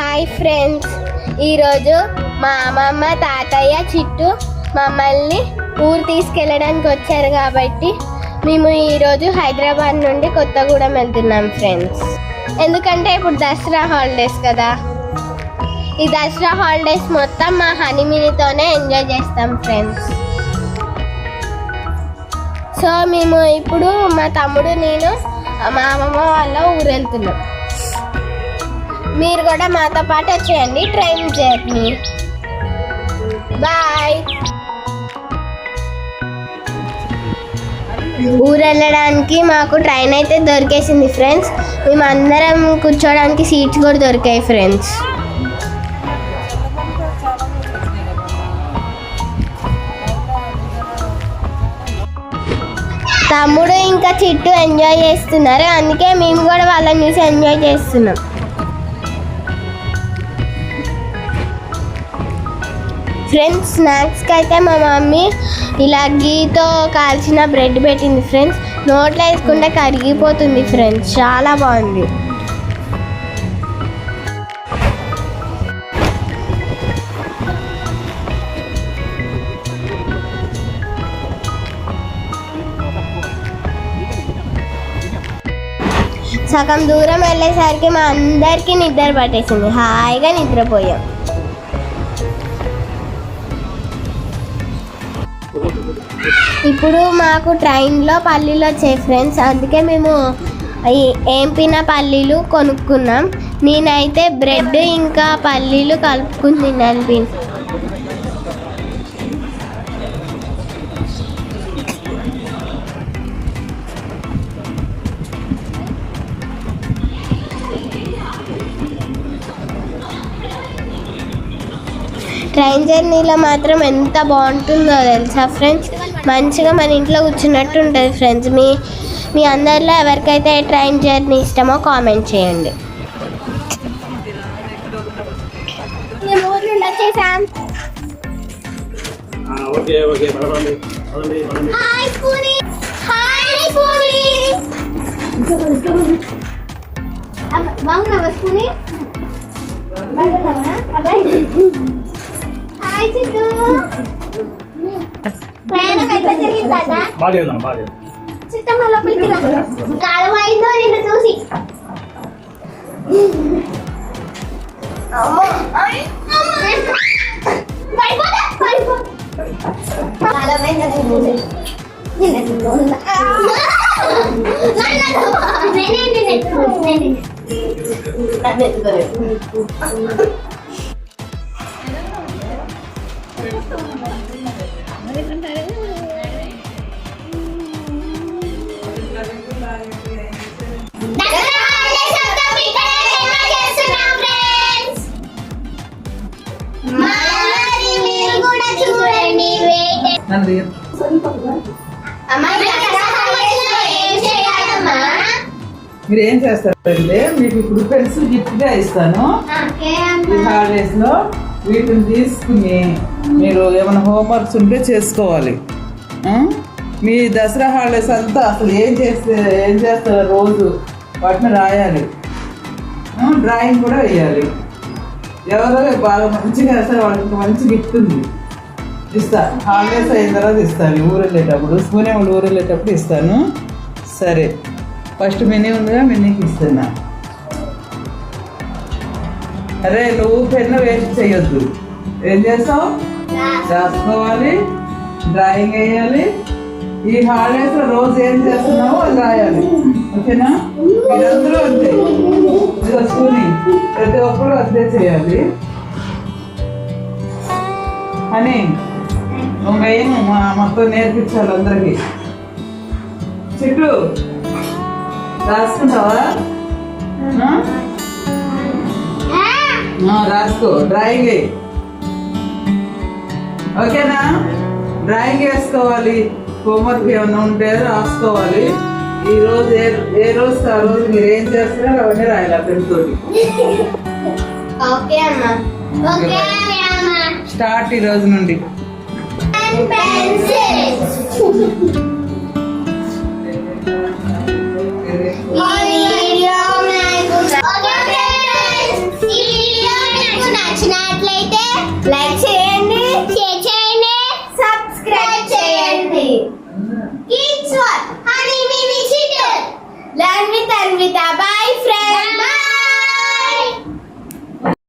Hi friends ఈరోజు మా అమ్మమ్మ తాతయ్య చిట్టు మమ్మల్ని ఊరు తీసుకెళ్ళడానికి వచ్చారు కాబట్టి మేము ఈరోజు హైదరాబాద్ నుండి కొత్తగూడెం వెళ్తున్నాం ఫ్రెండ్స్ ఎందుకంటే ఇప్పుడు దసరా హాలిడేస్ కదా. ఈ దసరా హాలిడేస్ మొత్తం మా హనీమూన్తోనే ఎంజాయ్ చేస్తాం ఫ్రెండ్స్ సో మేము ఇప్పుడు మా తమ్ముడు నేను మా అమ్మమ్మ వాళ్ళ ఊరు వెళ్తున్నాం. మీరు కూడా మాతో పాటు వచ్చేయండి ట్రైన్ జర్నీ. బాయ్. ఊరు వెళ్ళడానికి మాకు ట్రైన్ అయితే దొరికేసింది ఫ్రెండ్స్. మేము అందరం కూర్చోడానికి సీట్స్ కూడా దొరికాయి ఫ్రెండ్స్. తమ్ముడు ఇంకా చిట్టు ఎంజాయ్ చేస్తున్నారు. అందుకే మేము కూడా వాళ్ళని చూసి ఎంజాయ్ చేస్తున్నాం. ఫ్రెండ్స్ స్నాక్స్కి అయితే మా మమ్మీ ఇలా గీతో కాల్చిన బ్రెడ్ పెట్టింది ఫ్రెండ్స్ నోట్లో వేసుకుంటే కరిగిపోతుంది ఫ్రెండ్స్ చాలా బాగుంది. సగం దూరం వెళ్ళేసరికి మా అందరికీ నిద్ర పట్టేసింది. హాయిగా నిద్రపోయాం. ఇప్పుడు మాకు ట్రైన్లో పల్లీలు వచ్చాయి ఫ్రెండ్స్. అందుకే మేము ఏంపిన పల్లీలు కొనుక్కున్నాం. నేనైతే బ్రెడ్ ఇంకా పల్లీలు కలుపుకుని తిన్నాను పిన్ ట్రైన్ జర్నీలో మాత్రం ఎంత బాగుంటుందో తెలుసా ఫ్రెండ్స్? మంచిగా మన ఇంట్లో కూర్చున్నట్టు ఉంటుంది ఫ్రెండ్స్ మీ మీ అందరిలో ఎవరికైతే ట్రైన్ జర్నీ ఇష్టమో కామెంట్ చేయండి. Okay okay hi Puri hi Puri బాగున్నావా పూరి హాయ్ చిట్టు ಮಾಡಿ ಹೇಳ ಮಾಡಿ ಚಿಕ್ಕಮ್ಮ ಲೋಪಲಿಕ್ಕೆ ಕಾಲವಾಯಿತು ನಿನ್ನ ಚೂಸಿ Thank you. మరి ఏం చేస్తారంటే మీకు ఇప్పుడు పెన్స్ గిఫ్ట్గా ఇస్తాను. ఈ అమ్మా. హాలిడేస్లో వీటిని తీసుకుని మీరు ఏమైనా హోంవర్క్స్ ఉంటే చేసుకోవాలి? మీ దసరా హాలిడేస్ అంతా అసలు ఏం చేస్తే ఏం చేస్తారో రోజు వాటిని రాయాలి? డ్రాయింగ్ కూడా వేయాలి. ఎవరో బాగా మంచిగా వేస్తారు వాళ్ళకి మంచి గిఫ్ట్ ఉంది. ఇస్తాను. హాలిడేస్ అయిన తర్వాత ఇస్తాను. ఊరు వెళ్ళేటప్పుడు పూణే వాళ్ళు ఊరు వెళ్ళేటప్పుడు ఇస్తాను. సరే. ఫస్ట్ మెనీ ఉందిగా మెనీకి ఇస్తున్నా. అరే నువ్వు పెన్ను వేస్ట్ చేయొద్దు. ఏం చేస్తావు? రాసుకోవాలి డ్రాయింగ్ వేయాలి. ఈ హాలిడేస్లో రోజు ఏం చేస్తున్నావో అది రాయాలి. ఓకేనా? మీరందరూ అంతే. ఇదిగో ప్రతి ఒక్కరు అదే చేయాలి. అని ఒక మెయిన్ మా మొత్తం నేర్పించాలి అందరికీ. చిట్టు రాసుకుంటావా? రాసుకో. డ్రాయింగ్ ఓకేనా? డ్రాయింగ్ వేసుకోవాలి. హోంవర్క్ ఏమైనా ఉంటే రాసుకోవాలి. ఈ రోజు ఏ ఏ రోజు ఆ రోజు మీరు ఏం చేస్తారో అవన్నీ రాయాలి ఓకే అమ్మా. ఓకే అమ్మా. స్టార్ట్ ఈ రోజు నుండి. వీడియో లైక్ చేయండి షేర్ చేయండి సబ్స్క్రైబ్ చేయండి.